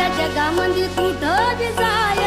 या जगामध्ये कुठं दिसाय